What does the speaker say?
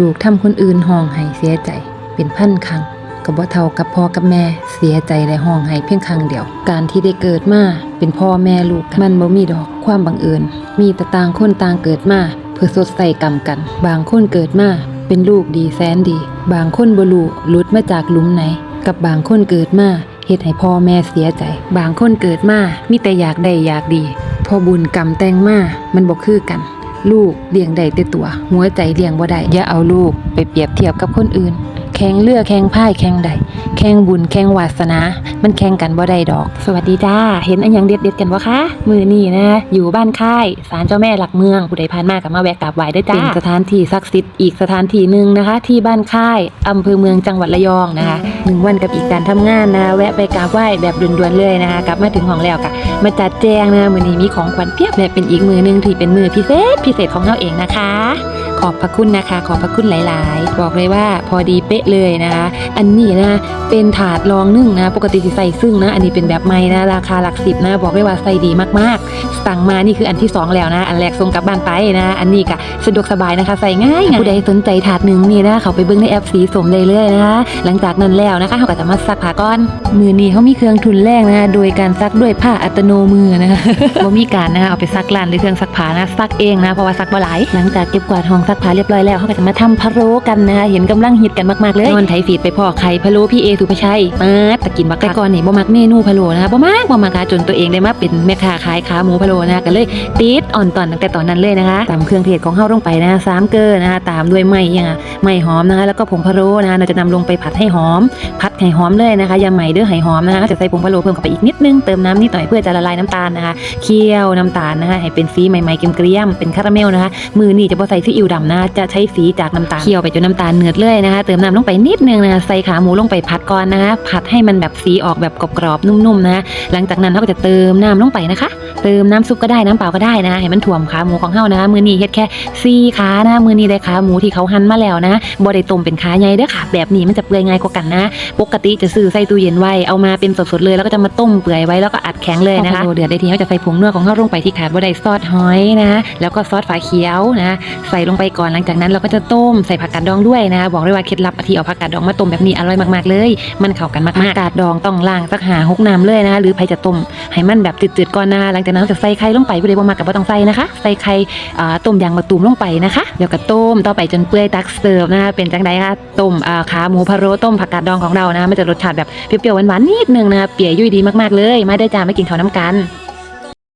ลูกทำคนอื่นห้องให้เสียใจ เป็นพันครั้งก็บ่เท่ากับพ่อกับแม่เสียใจและห้องให้เพียงครั้งเดียว การที่ได้เกิดมาเป็นพ่อแม่ลูกมันบ่มีดอกความบังเอิญมีแต่ต่างคนต่างเกิดมาเพื่อสดใส่กรรมกัน บางคนเกิดมาเป็นลูกดีแสนดี บางคนบ่รู้ลุดมาจากหลุมไหน กับบางคนเกิดมาเฮ็ดให้พ่อแม่เสียใจ บางคนเกิดมามีแต่อยากได้อยากดี พอบุญกรรมแต่งมามันบ่คือกัน ลูกเลี้ยงได้แต่ตัว หัวใจเลี้ยงบ่ได้อย่าเอาลูกไปเปรียบเทียบกับคนอื่น แข่งเรือแข่งพายแข่งใดแข่งบุญแข่งวาสนา มันแข่งกันบ่ได้ดอก สวัสดีจ้า เห็นอันยังเด็ดๆกันวะคะ มือนี่นะ อยู่บ้านค่ายศาลเจ้าแม่หลักเมืองผู้ใดผ่านมากับมาแวะกราบไหว้ได้จ้าเป็นสถานที่ศักดิ์สิทธิ์อีกสถานที่หนึ่งนะคะ ที่บ้านค่ายอำเภอเมืองจังหวัดระยองนะคะหนึ่งวันกับอีกการทำงานนะ แวะไปกราบไหว้แบบด่วนๆเลยนะคะกลับมาถึงห้องแล้วกะมาจัดแจงนะมือนี้มีของขวัญเพียบและเป็นอีกมือหนึงที่เป็นมือพิเศษพิเศษของเราเองนะคะ ขอบพระคุณนะคะ ขอบพระคุณหลาย ๆ บอกเลยว่าพอดีเป๊ะเลยนะคะ อันนี้นะเป็นถาดรองนึ่งนะ ปกติสิใส่ซึ่งนะ อันนี้เป็นแบบใหม่นะ ราคาหลักสิบนะ บอกเลยว่าใส่ดีมาก ๆ สั่งมานี่คืออันที่สองแล้วนะ อันแรกส่งกลับบ้านไปนะ อันนี้ก็สะดวกสบายนะคะ ใส่ง่ายๆผู้ใดสนใจถาดหนึ่งนี่นะเขาไปเบิ้งในแอปสีสมเลยเลยๆนะคะ หลังจากนั้นแล้วนะคะเขาก็จะมาซักผ้าก้อนมือนี้เขามีเครื่องทุนแรกนะคะโดยการซักด้วยผ้าอัตโนมือนะคะบ่มีการนะคะเอาไปซักร้านหรือเครื่องซักผ้านะซักเองนะเพราะว่าซักบ่หลายหลังจากเก็บกวาดห้องซักผ้าเรียบร้อยแล้วเขาก็จะมาทำพะโล้กันนะคะเห็นกำลังฮิตกันมากๆเลยนอนไถฟีดไปพ่อไข่พะโล้พี่เอสุภชัยมาตะกินบักแต่ก่อนนี่บ่มักเมนูพะโล้นะคะบ่มักบ่มักอะจนตัวเองได้มาเป็นแม่ค้าขายขาหมูพะโล้นะคะก็เลยติดอ่อนตอนตั้งแต่ตอนนั้นเลยนะคะตามเครื่องเทศของเฮาลงไปนะคะสามเกลือนะคะตามด้วยไม้ยังอะไม้หอมนะคะแล้วก็ผงพะโล้นะคะเราจะนำลงไปผัดให้หอม ผัดให้หอมเลยนะคะอย่าใหม่เด้อให้หอมนะคะจะใส่ผงพะโล้เพิ่มเข้าไปอีกนิดนึงเติมน้ำนิดหน่อยเพื่อจะละลายน้ำตาลนะคะเคี่ยวน้ำตาลนะคะให้เป็นสีใหม่ๆเกรียมๆเป็นคาราเมลนะคะมือนี่จะบ่ใส่ซีอิ๊วดำนะจะใช้สีจากน้ำตาลเคี่ยวไปจนน้ำตาลเนือดเลยนะคะ เติมน้ำลงไปนิดนึงนะคะใส่ขาหมูลงไปผัดก่อนนะคะผัดให้มันแบบสีออกแบบกรอบๆนุ่มๆนะหลังจากนั้นเราก็จะเติมน้ำลงไปนะคะ เติมน้ำซุปก็ได้น้ำเปล่าก็ได้นะให้มันถ่วมขาหมูของเฮานะคะมือนี้เฮ็ดแค่ซี่ขานะมือนี้ได้ขาหมูที่เขาหั่นมาแล้วนะบ่ได้ต้มเป็นขาใหญ่เด้อค่ะ แบบนี้มันจะเปื่อยง่ายกว่ากันนะ ปกติจะซื้อใส่ตู้เย็นไว้เอามาเป็นสดๆเลย แล้วก็จะมาต้มเปื่อยไว้แล้วก็อัดแข็งเลยนะคะพอเดือดได้ทีเขาจะใส่ผงนัวของเขาลงไปที่ขาดว่าได้ซอสหอยนะแล้วก็ซอสฝาเขียวนะใส่ลงไปก่อนหลังจากนั้นเราก็จะต้มใส่ผักกาดดองด้วยนะบอกเลยว่าเคล็ดลับที่เอาผักกาดดองมาต้มแบบนี้อร่อยมากๆเลย มันเข้ากันมากๆผักกาดดองต้องล้างสักหาหกน้ำเลยนะหรือใครจะต้มให้มันแบบจืดๆก่อนนะหลังจากนั้นเราจะใส่ไข่ลงไปบ่ได้บ่มากกับบ่ต้องใส่นะคะใส่ไข่ต้มยางมะตูมลงไปนะคะเดี๋ยวก็ต้มต่อไปจนเปื่อยตักเสิร์ฟนะคะเป็นจังไดคะต้มขาหมูพะโล้ต้มผักกาดดองของเรานะมันจะรสชาติแบบเปรี้ยวๆหวานๆนิดนึงนะเปรี้ยวยุ่ยดีมากๆเลย มาได้จ้ามากินข้าวน้ำกัน